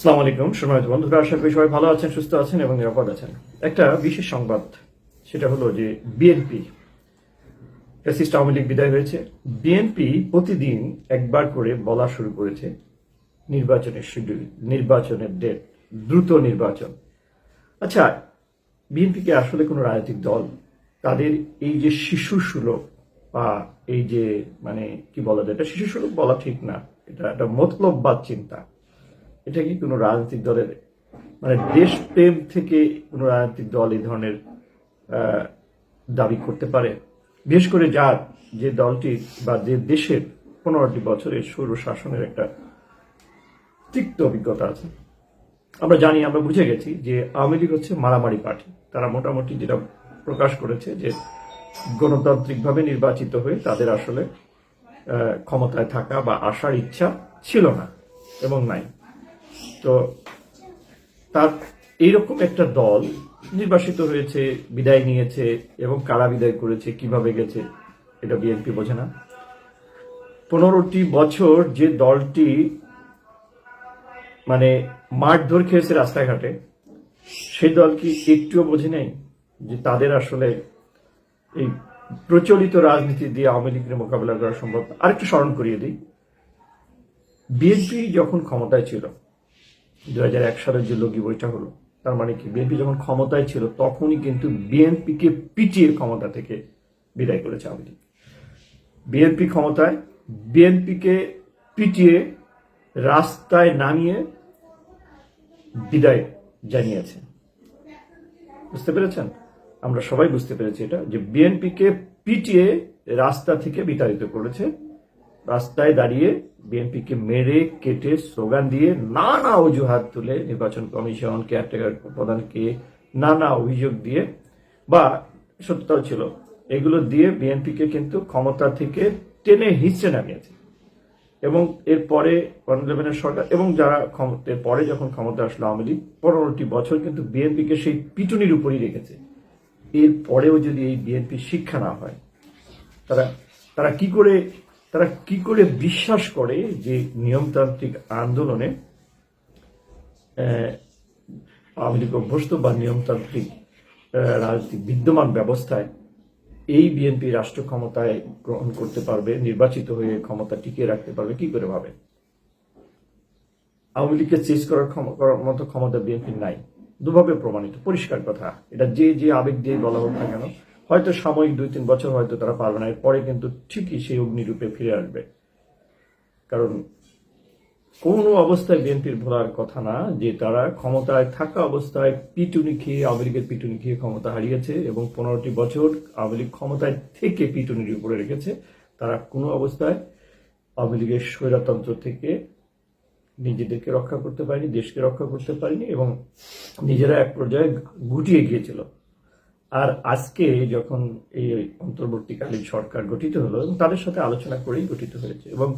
সালাম আলাইকুম, সম্মানিত বন্ধুরা, আশা করি সবাই ভালো আছেন, সুস্থ আছেন এবং নিরাপদ আছেন। একটা বিশেষ সংবাদ, সেটা হলো যে বিএনপি ফ্যাসিস্ট আওয়ামী লীগ বিদায় হয়েছে। বিএনপি প্রতিদিন একবার করে বলা শুরু করেছে নির্বাচনের শিডিউল নির্বাচনের ডেট দ্রুত নির্বাচন। আচ্ছা বিএনপি কি আসলে কোনো রাজনৈতিক দল? তাদের এই যে শিশু সুলভ বা এই যে মানে কি বলা যায়, এটা শিশু সুলভ বলা ঠিক না। এটা একটা মতলববাদ চিন্তা। এটা কি কোনো রাজনৈতিক দলের মানে দেশপ্রেম থেকে কোনো রাজনৈতিক দল এই ধরনের দাবি করতে পারে? বিশেষ করে যার যে দলটি বা যে দেশের পনেরোটি বছরের সৌর শাসনের একটা তিক্ত অভিজ্ঞতা আছে। আমরা জানি, আমরা বুঝে গেছি যে আওয়ামী লীগ হচ্ছে মারামারি পার্টি। তারা মোটামুটি যেটা প্রকাশ করেছে যে গণতান্ত্রিকভাবে নির্বাচিত হয়ে তাদের আসলে ক্ষমতায় থাকা বা আসার ইচ্ছা ছিল না এবং নাই। তো তার এইরকম একটা দল নির্বাসিত হয়েছে, বিদায় নিয়েছে এবং কারা বিদায় করেছে, কীভাবে গেছে, এটা বিএনপি বোঝে না পনেরোটি বছর যে দলটি মানে মারধর খেয়েছে রাস্তাঘাটে সেই দল কি একটুও বোঝে নেই যে তাদের আসলে এই প্রচলিত রাজনীতি দিয়ে আওয়ামী লীগের মোকাবিলা করা সম্ভব। আরেকটু স্মরণ করিয়ে দিই বিএনপি যখন ক্ষমতায় ছিল দু হাজার এক সালের যে লগি বইটা হলো, তার মানে কি, বিএনপি যখন ক্ষমতায় ছিল, তখনই কিন্তু বিএনপিকে পিটিয়ে ক্ষমতা থেকে বিদায় করেছে আওয়ামী লীগ। বিএনপি ক্ষমতায়, বিএনপিকে পিটিয়ে রাস্তায় নামিয়ে বিদায় জানিয়েছে। বুঝতে পেরেছেন? আমরা সবাই বুঝতে পেরেছি এটা, যে বিএনপিকে পিটিয়ে রাস্তা থেকে বিতাড়িত করেছে রাস্তায় দাঁড়িয়ে বিএনপিকে মেরে, কেটে, স্লোগান দিয়ে নানা অজুহাত তুলে নির্বাচন কমিশন, কেয়ারটেকার প্রধানকে নানা অভিযোগ দিয়ে বা সত্যতাও ছিল, এগুলো দিয়ে বিএনপিকে কিন্তু ক্ষমতা থেকে টেনে হিচড়ে নামিয়েছে। এবং এরপরে ইলেভেনের সরকার এবং যারা ক্ষমতা এর পরে যখন ক্ষমতা আসলো আওয়ামী লীগ, পনেরোটি বছর কিন্তু বিএনপিকে সেই পিটুনির উপরই রেখেছে। এর পরেও যদি এই বিএনপি শিক্ষা না হয়, তারা তারা কি করে তারা কি করে বিশ্বাস করে যে নিয়মতান্ত্রিক আন্দোলনে আওয়ামী অভ্যস্ত বা নিয়মতান্ত্রিক আহ, রাজনৈতিক বিদ্যমান ব্যবস্থায় এই বিএনপি রাষ্ট্র ক্ষমতায় গ্রহণ করতে পারবে নির্বাচিত হয়ে ক্ষমতা টিকিয়ে রাখতে পারবে কি করে ভাবে? আওয়ামী লীগকে চেস করার মতো ক্ষমতা বিএনপির নাই। দুভাবে প্রমাণিত পরিষ্কার কথা। এটা যে যে আবেগ দিয়ে বলা হোক না কেন হয়তো সাময়িক দুই, তিন বছর হয়তো তারা পারবে না। এরপরে কিন্তু ঠিকই সেই অগ্নিরূপে ফিরে আসবে। কারণ কোনো অবস্থায় বিএনপির ভোলার কথা না, যে তারা ক্ষমতায় থাকা অবস্থায় পিটুনি খেয়ে আওয়ামী লীগের পিটুনি খেয়ে ক্ষমতা হারিয়েছে এবং পনেরোটি বছর আওয়ামী লীগ ক্ষমতায় থেকে পিটুনির উপরে রেখেছে, তারা কোনো অবস্থায় আওয়ামী লীগের স্বৈরতন্ত্র থেকে নিজেদেরকে রক্ষা করতে পারেনি, দেশকে রক্ষা করতে পারেনি এবং নিজেরা এক পর্যায়ে গুটিয়ে গিয়েছিল। আর আজকে যখন এই অন্তর্বর্তীকালীন সরকার গঠিত হলো, এবং তাদের সাথে আলোচনা করেই গঠিত হয়েছে, এবং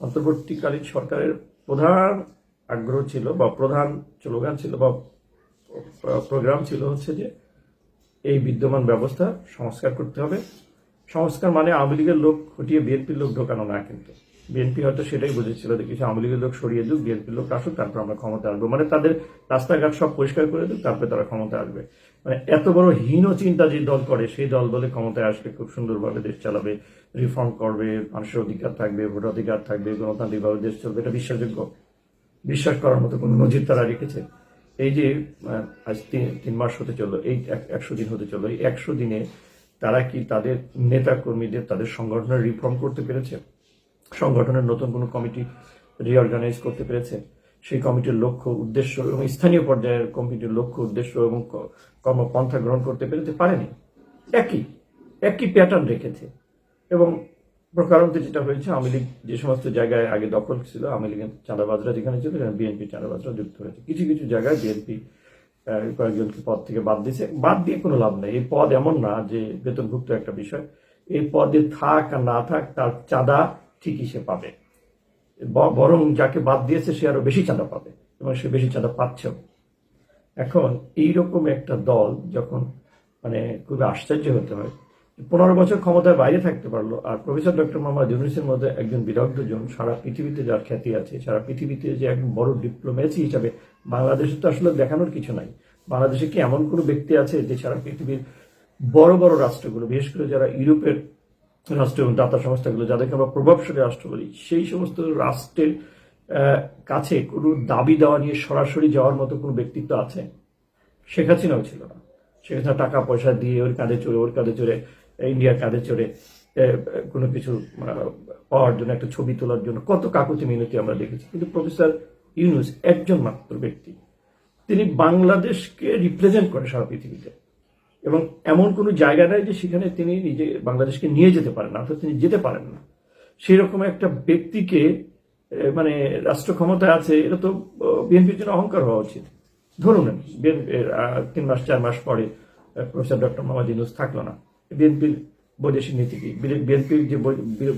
অন্তর্বর্তীকালীন সরকারের প্রধান আগ্রহ ছিল বা প্রধান স্লোগান ছিল বা প্রোগ্রাম ছিল হচ্ছে যে এই বিদ্যমান ব্যবস্থা সংস্কার করতে হবে। সংস্কার মানে আওয়ামী লীগের লোক হটিয়ে বিএনপির লোক ঢোকানো না কিন্তু। বিএনপি হয়তো সেটাই বুঝেছিল যে কিছু আওয়ামী লীগের লোক সরিয়ে দিক, বিএনপির লোক আসুক, তারপর আমরা ক্ষমতা আসব। মানে তাদের রাস্তাঘাট সব পরিষ্কার করে দিক, তারপরে তারা ক্ষমতা আসবে। মানে এত বড় হীন চিন্তা যে দল করে, সেই দল বলে ক্ষমতায় আসলে খুব সুন্দরভাবে দেশ চালাবে, রিফর্ম করবে, মানুষের অধিকার থাকবে, ভোটাধিকার থাকবে, গণতান্ত্রিকভাবে দেশ চলবে, এটা বিশ্বাসযোগ্য। বিশ্বাস করার মতো কোনো নজির তারা রেখেছে। এই যে আজ তিন মাস হতে চলল, এই এক- একশো দিন হতে চলল, এই একশো দিনে তারা কি তাদের নেতা কর্মীদের তাদের সংগঠনের রিফর্ম করতে পেরেছে? সংগঠনের নতুন কোনো কমিটি রিঅর্গানাইজ করতে পেরেছে। সেই কমিটির লক্ষ্য, উদ্দেশ্য এবং স্থানীয় পর্যায়ের কমিটির লক্ষ্য, উদ্দেশ্য এবং কর্মপন্থা গ্রহণ করতে পেরেছে পারেনি। একই একই প্যাটার্ন রেখেছে। এবং প্রকারান্তে যেটা হয়েছে, আওয়ামী লীগ যে সমস্ত জায়গায় আগে দখল ছিল, আওয়ামী লীগের চাঁদাবাজরা যেখানে ছিল, সেখানে বিএনপি চাঁদাবাজরা যুক্ত হয়েছে। কিছু কিছু জায়গায় বিএনপি কয়েকজনকে পদ থেকে বাদ দিয়েছে। বাদ দিয়ে কোনো লাভ নেই। এই পদ এমন না যে বেতনভুক্ত একটা বিষয়। এই পদে থাক আর না থাক, তার চাঁদা ঠিকই সে পাবে। বরং যাকে বাদ দিয়েছে সে আরও বেশি চাঁদা পাবে এবং সে বেশি চাঁদা পাচ্ছেও। এখন এইরকম একটা দল যখন মানে খুবই আশ্চর্য হতে হয়, পনেরো বছর ক্ষমতার বাইরে থাকতে পারল আর প্রফেসর ডক্টর মোহাম্মদ ইউনুসের মধ্যে একজন বিদগ্ধজন সারা পৃথিবীতে যার খ্যাতি আছে, সারা পৃথিবীতে যে একজন বড় ডিপ্লোমেসি হিসাবে বাংলাদেশে তো আসলে দেখানোর কিছু নাই। বাংলাদেশে কি এমন কোনো ব্যক্তি আছে যে সারা পৃথিবীর বড় বড় রাষ্ট্রগুলো, বিশেষ করে যারা ইউরোপের রাষ্ট্র এবং দাতা সংস্থাগুলো, যাদেরকে আমরা প্রভাবশালী রাষ্ট্র বলি, সেই সমস্ত রাষ্ট্রের কাছে কোনো দাবি দেওয়া নিয়ে সরাসরি যাওয়ার মতো কোনো ব্যক্তিত্ব আছে? শেখ হাসিনাও ছিল না। শেখ হাসিনা টাকা পয়সা দিয়ে ওর কাঁধে চড়ে, ওর কাঁধে চড়ে, ইন্ডিয়ার কাঁধে চড়ে কোনো কিছু পাওয়ার জন্য একটা ছবি তোলার জন্য কত কাকুতি মিনতি আমরা দেখেছি। কিন্তু প্রফেসর ইউনুস একজন মাত্র ব্যক্তি। তিনি বাংলাদেশকে রিপ্রেজেন্ট করে সারা পৃথিবীতে। এবং এমন কোনো জায়গা নাই যে সেখানে তিনি নিজে বাংলাদেশকে নিয়ে যেতে পারেন না, অর্থাৎ তিনি যেতে পারেন না। সেই রকম একটা ব্যক্তিকে মানে রাষ্ট্র ক্ষমতায় আছে, এটা তো বিএনপির জন্য অহংকার হওয়া উচিত। ধরুন তিন মাস, চার মাস পরে প্রফেসর ডক্টর মোহাম্মদ ইউনুস থাকল না। বিএনপির বৈদেশিক নীতি কি? বিএনপির যে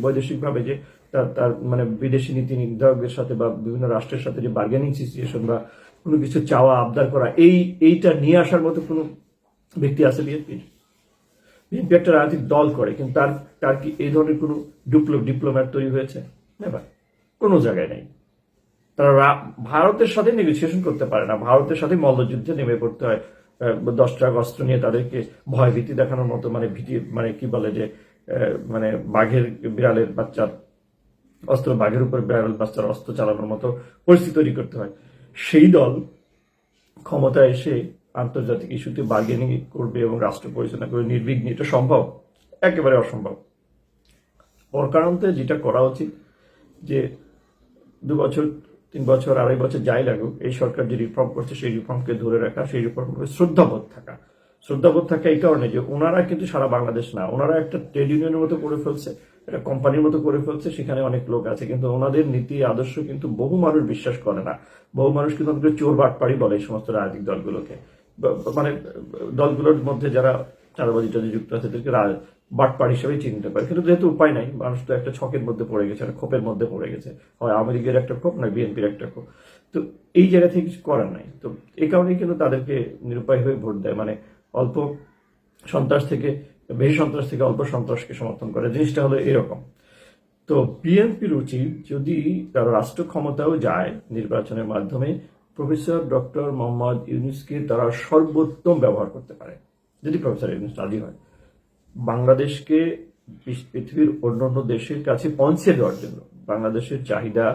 বৈদেশিক ভাবে যে তার তার মানে বিদেশি নীতি নির্ধারকদের সাথে বা বিভিন্ন রাষ্ট্রের সাথে যে বার্গেনিং সিচুয়েশন বা কোনো কিছু চাওয়া, আবদার করা, এই, এইটা নিয়ে আসার মতো কোনো ব্যক্তি আছে বিএনপির বিএনপি একটা রাজনৈতিক দল করে কিন্তু তার তার কি এই ধরনের কোনো ডিপ্লো ডিপ্লোম্যাট তৈরি হয়েছে? নেবার কোনো জায়গায় নেই। তারা ভারতের সাথে নেগোসিয়েশন করতে পারে না। ভারতের সাথে মল্লযুদ্ধে নেমে পড়তে হয়। আহ, দশ ট্রাক অস্ত্র নিয়ে তাদেরকে ভয় ভীতি দেখানোর মতো মানে ভীতি মানে কি বলে যে মানে বাঘের বিড়ালের বাচ্চার অস্ত্র বাঘের উপর বিড়াল বাচ্চার অস্ত্র চালানোর মতো পরিস্থিতি তৈরি করতে হয়। সেই দল ক্ষমতায় এসে আন্তর্জাতিক ইস্যুতে বার্গেনিং করবে এবং রাষ্ট্র পরিচালনা করবে, নির্বিঘ্নে এটা সম্ভব? একেবারে অসম্ভব। পরকারান্তে যেটা করা উচিত, যে দু বছর, তিন বছর, আড়াই বছর যাই লাগুক, এই সরকার যে রিফর্ম করছে, সেই রিফর্মকে ধরে রাখা, সেই রিফর্ম শ্রদ্ধাবোধ থাকা। শ্রদ্ধাবোধ থাকা এই কারণে যে ওনারা কিন্তু সারা বাংলাদেশ না, ওনারা একটা ট্রেড ইউনিয়নের মতো করে ফেলছে, একটা কোম্পানির মতো করে ফেলছে, সেখানে অনেক লোক আছে, কিন্তু ওনাদের নীতি, আদর্শ কিন্তু বহু মানুষ বিশ্বাস করে না। বহু মানুষ কিন্তু চোর বাটপাড়ি বলে এই সমস্ত রাজনৈতিক দলগুলোকে। মানে দলগুলোর মধ্যে যারা চাঁদাবাজি টাজি যুক্ত আছে, তাদেরকে রা- বাটপাড় হিসেবে চিনতে পারে কিন্তু যেহেতু উপায় নাই, মানুষ তো একটা ছকের মধ্যে পড়ে গেছে, একটা খোপের মধ্যে পড়ে গেছে। হয় আওয়ামী লীগের একটা খোপ না বিএনপির একটা খোপ তো এই জায়গা থেকে কিছু করার নাই। তো এই কারণেই কিন্তু তাদেরকে নিরুপায় হয়ে ভোট দেয়। মানে অল্প সন্ত্রাস থেকে, বেশি সন্ত্রাস থেকে অল্প সন্ত্রাসকে সমর্থন করে। জিনিসটা হলো এরকম। তো বিএনপির উচিত যদি তারা রাষ্ট্র ক্ষমতাও যায় নির্বাচনের মাধ্যমে প্রফেসর ডক্টর মোহাম্মদ ইউনুসকে তারা সর্বোত্তম ব্যবহার করতে পারে, যদি প্রফেসর ইউনুস রাজি হয়। বাংলাদেশকে পৃথিবীর অন্যান্য দেশের কাছে পৌঁছে দেওয়ার জন্য, বাংলাদেশের চাহিদা,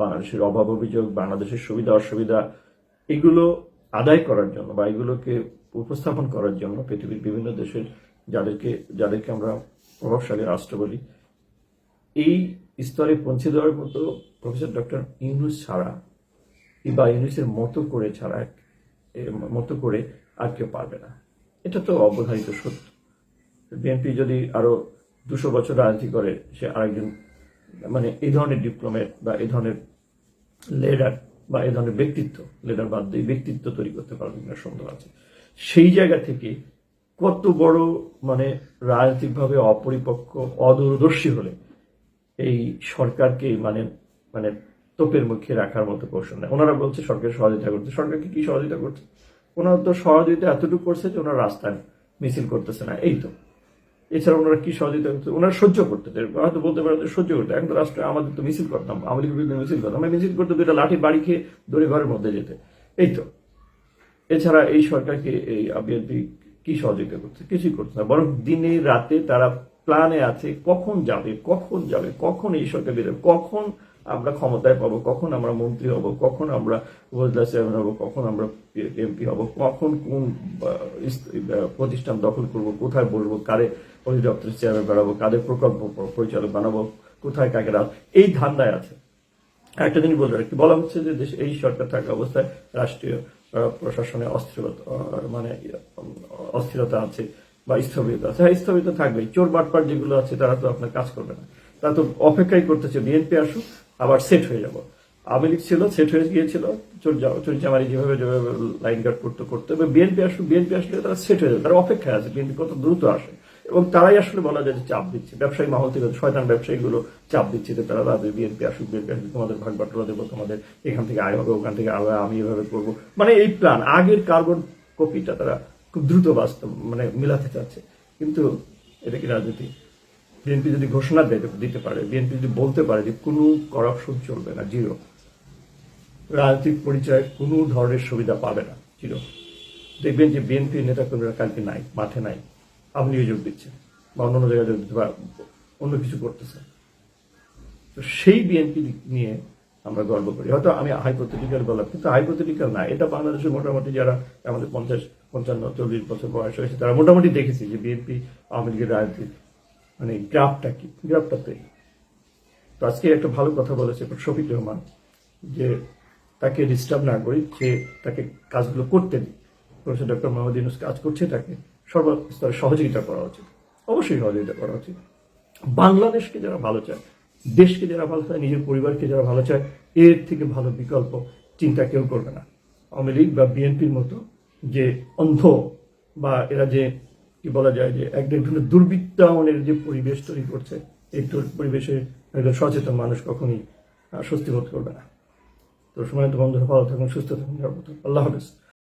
বাংলাদেশের অভাব অভিযোগ, বাংলাদেশের সুবিধা, অসুবিধা, এগুলো আদায় করার জন্য বা এগুলোকে উপস্থাপন করার জন্য পৃথিবীর বিভিন্ন দেশের যাদেরকে যাদেরকে আমরা প্রভাবশালী রাষ্ট্র বলি, এই স্তরে পৌঁছে দেওয়ার মতো প্রফেসর ডক্টর ইউনুস ছাড়া বা ইউনুসের মতো করে ছাড়া মতো করে আর কেউ পারবে না। এটা তো অবধারিত সত্য। বিএনপি যদি আরও দুশো বছর রাজনীতি করে, সে আরেকজন মানে এই ধরনের ডিপ্লোমেট বা এই ধরনের লেডার বা এই ধরনের ব্যক্তিত্ব লিডার বাদ দিয়ে ব্যক্তিত্ব তৈরি করতে পারবে কিনা সন্দেহ আছে। সেই জায়গা থেকে কত বড় মানে রাজনৈতিকভাবে অপরিপক্ক, অদূরদর্শী হলে এই সরকারকে মানে মানে তোপের মুখে রাখার মতো কৌশল নেই। ওনারা বলছে, সরকার সহযোগিতা করছে সরকারকে কি সহযোগিতা করছে? ওনারা তো সহযোগিতা এতটুকু করছে যে ওনারা রাস্তায় মিছিল করতেছে না। এই তো। এছাড়া ওনারা কি সহযোগিতা করতে ওনারা সহ্য করতে। হয়তো বলতে পারে সহ্য করতে এখন তো রাষ্ট্রে, আমাদের তো মিছিল করতাম। আমাদের বিরুদ্ধে মিছিল করতাম। আমরা মিছিল করতে দুইটা লাঠি বাড়ি খেয়ে দড়ি ঘরের মধ্যে যেতে। এই তো। এছাড়া এই সরকারকে এই বিএনপি কি সহযোগিতা করছে? কিছুই করছে না। বরং দিনে রাতে তারা প্ল্যানে আছে, কখন যাবে কখন যাবে, কখন এই সরকার বেরোবে, কখন আমরা ক্ষমতায় পাবো, কখন আমরা মন্ত্রী হব, কখন আমরা উপজেলা চেয়ারম্যান হব, কখন আমরা এমপি হব, কখন কোন প্রতিষ্ঠান দখল করব, কোথায় বসবো, কারে অধিদপ্তরের চেয়ারম্যান বাড়াবো কাদের প্রকল্প পরিচালক বানাবো, কোথায় কাকে রাখব এই ধান্দায় আছে। একটা জিনিস বলতে কি বলা হচ্ছে যে দেশে, এই সরকার থাকা অবস্থায় রাষ্ট্রীয় প্রশাসনে অস্থিরতা মানে অস্থিরতা আছে বা স্থবিরতা আছে। হ্যাঁ স্থবিরতা থাকবে চোর বাটপাট যেগুলো আছে, তারা তো আপনার কাজ করবে না। তারা তো অপেক্ষাই করতেছে, বিএনপি আসুক আবার সেট হয়ে যাব। আওয়ামী লীগ ছিল সেট হয়ে গিয়েছিল। চোর যা- চোর চামারি যেভাবে যেভাবে লাইন গার্ড করতে করতে এবার বিএনপি আসুক বিএনপি আসলে তারা সেট হয়ে যাবে। তারা অপেক্ষায় আছে। বিএনপি কত দ্রুত আসে। এবং তারাই আসলে বলা যায় যে চাপ দিচ্ছে। ব্যবসায়ী মহল থেকে শয়তান ব্যবসায়ীগুলো চাপ দিচ্ছে যে তারা রাজে বিএনপি আসুক বিএনপি আসুক, তোমাদের ভাগ বাটোয়ারা দেবো, তোমাদের এখান থেকে আয় হবে, ওখান থেকে আয় আমি এভাবে করব। মানে এই প্ল্যান আগের কার্বন কপিটা তারা খুব দ্রুত বাস্তব মানে মিলাতে চাচ্ছে। কিন্তু এটা কি রাজনীতি? বিএনপি যদি ঘোষণা দিতে পারে বিএনপি যদি বলতে পারে যে কোনো করাপশন চলবে না জিরো রাজনৈতিক পরিচয় কোনো ধরনের সুবিধা পাবে না জিরো দেখবেন যে বিএনপি নেতাকর্মীরা কালকে নাই, মাঠে নাই আপনি যোগ দিচ্ছেন বা অন্য জায়গায় যোগ অন্য কিছু করতেছে। তো সেই বিএনপি নিয়ে আমরা গর্ব করি। হয়তো আমি হাইপোথেটিক্যাল বললাম, কিন্তু হাইপোথেটিক্যাল না, এটা বাংলাদেশের মোটামুটি যারা আমাদের পঞ্চাশ, পঞ্চান্ন, চল্লিশ বছর বয়স হয়েছে, তারা মোটামুটি দেখেছি যে বিএনপি আওয়ামী লীগের রাজনীতি মানে গ্রাফটা কি? গ্রাফটা তো। তো আজকে একটা ভালো কথা বলেছে শফিক রহমান যে তাকে ডিস্টার্ব না করি যে তাকে কাজগুলো করতে দিই প্রফেসর ডক্টর মোহাম্মদ ইউনুস কাজ করছে তাকে সর্বস্তরে সহযোগিতা করা উচিত। অবশ্যই সহযোগিতা করা উচিত। বাংলাদেশকে যারা ভালো চায়, দেশকে যারা ভালো চায়, নিজের পরিবারকে যারা ভালো চায়, এর থেকে ভালো বিকল্প চিন্তা কেউ করবে না। আওয়ামী লীগ বা বিএনপির মতো যে অন্ধ বা এরা যে কি বলা যায় যে একদিন ধরনের দুর্বৃত্তায়নের যে পরিবেশ তৈরি করছে এই পরিবেশে একজন সচেতন মানুষ কখনই স্বস্তি বোধ করবে না তো সময় তো বন্ধুরা, ভালো থাকুন, সুস্থ থাকুন। আল্লাহ হাফেজ